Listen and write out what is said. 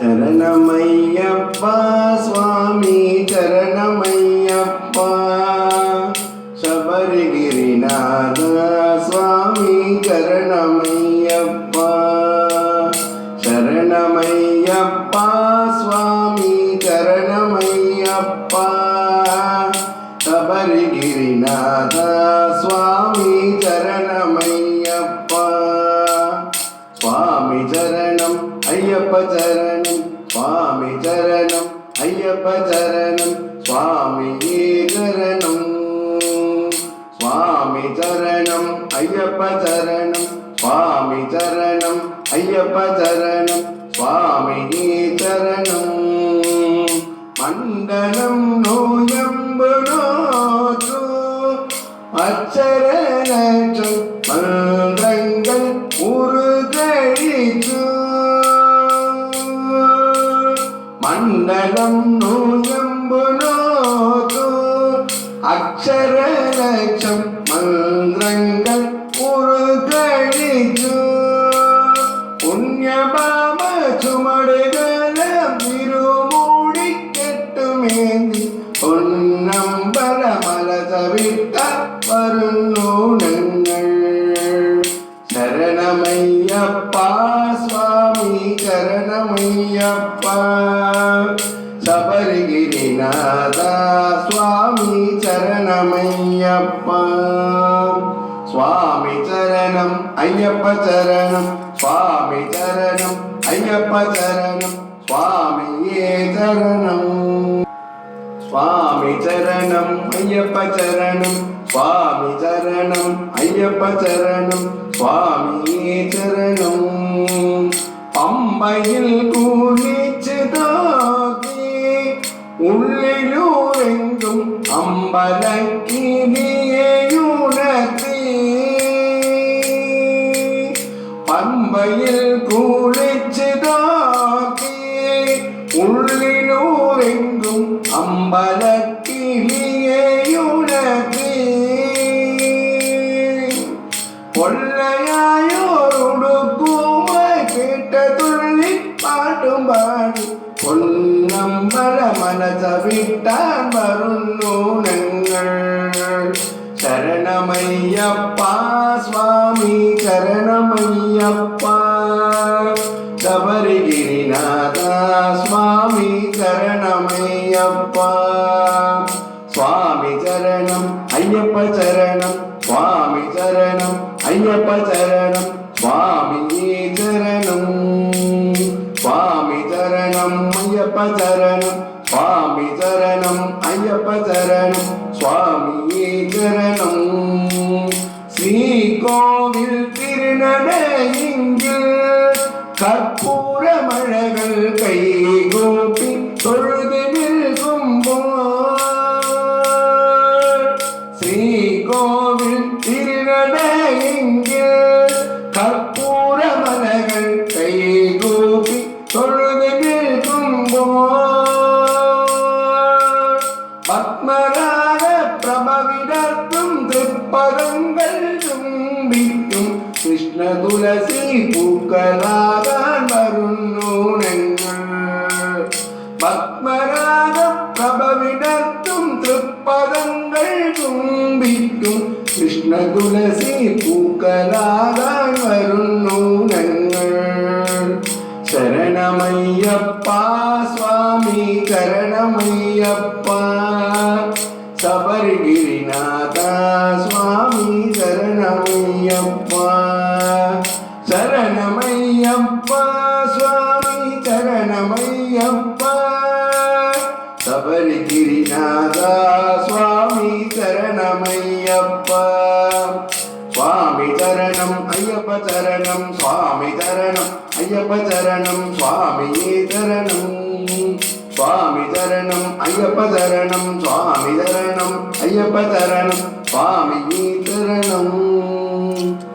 சரணமையப்பா சுவாமி சரணமையப்பா. சபரிகிரிநாத சுவாமி சரணமையப்பா. சரணமையப்பா சுவாமி சரணமையப்பா. சபரிகிரிநாத சுவாமி சரணமையப்பா. சுவாமி சரணம் ஐயப்ப சரணம். சுவாமி சரணம் ஐயப்ப சரணம் சுவாமியே சரணம் சுவாமி சரணம் ஐயப்ப சரணம் சுவாமி சரணம் ஐயப்ப சரணம் சுவாமியே சரணம். மண்டலம் நோயம்பு நோக்கு அச்சரணற்றும் அண்ணலம் நூயம்பு நோக்கு அக்ஷர லட்சம் மந்திரங்கள் ஒரு கழிச்சு புண்ணியபாம சுமடுகள திருமூடி கெட்டுமேந்தி பொன்னம்பல மலசவிட்ட வருநூனங்கள் சரணமையப்பா சுவாமி சரணமையப்பா சபரிகிரிநாதா சுவாமி சரணமையப்பா. சுவாமி சரணம் ஐயப்ப சரணம் சுவாமி சரணம் ஐயப்ப சரணம் சுவாமியே சரணம். சுவாமி சரணம் ஐயப்ப சரணம் சுவாமி சரணம் ஐயப்ப சரணம் சுவாமியே சரணம். பம்பையில் മയിൽ കൂനിച്ചതോ ഉള്ളിലൂരെങ്കും അമ്പലക്കിരിയുണർത്തി പമ്പയിൽ കുളിച്ച് താക്കി ഉള്ളിലൂരെങ്കും അമ്പല பாட்டும் பாடி. பொன்னம்பல மனச விட்டான் வரும் நூனங்கள் சரணமையப்பா சுவாமி சரணமையப்பா. சபரிகிரிநாதா சுவாமி சரணமையப்பா. சுவாமி சரணம் ஐயப்ப சரணம். சுவாமி சரணம் ஐயப்ப சரணம். சுவாமியே ஐயப்ப சரணம் சுவாமி சரணம் ஐயப்ப சரணம் சுவாமியே சரணம். ஸ்ரீகோவில் திருநட இங்கு கற்பூர மழகள் கை கைகூப்பி தொழுது நிற்கும் ஸ்ரீகோவில் திருநட கற்பூர கிருஷ்ண துளசி பூக்களாக வரும் நூனங்கள் பத்மராக பிரபவிடத்தும் திருப்பதங்கள் தும்பிக்கும். கிருஷ்ண துளசி பூக்களாக வரும் நூனங்கள் சரணமையப்பா சுவாமி சரணமையப்பா. சபரிகிரிநாதா சுவாமி சரணமையப்பா. சரணமையப்பா சுவாமி சரணமையப்பா. சபரிகிரிநாதா சுவாமி சரணமையப்பா. சுவாமி சரணம் ஐயப்ப சரணம் சுவாமி சரணம் ஐயப்ப சரணம் சுவாமியே சரணம். சுவாமி தரணம் ஐயப்ப தரணம் சுவாமி தரணம் ஐயப்ப தரணம் சுவாமியே தரணம்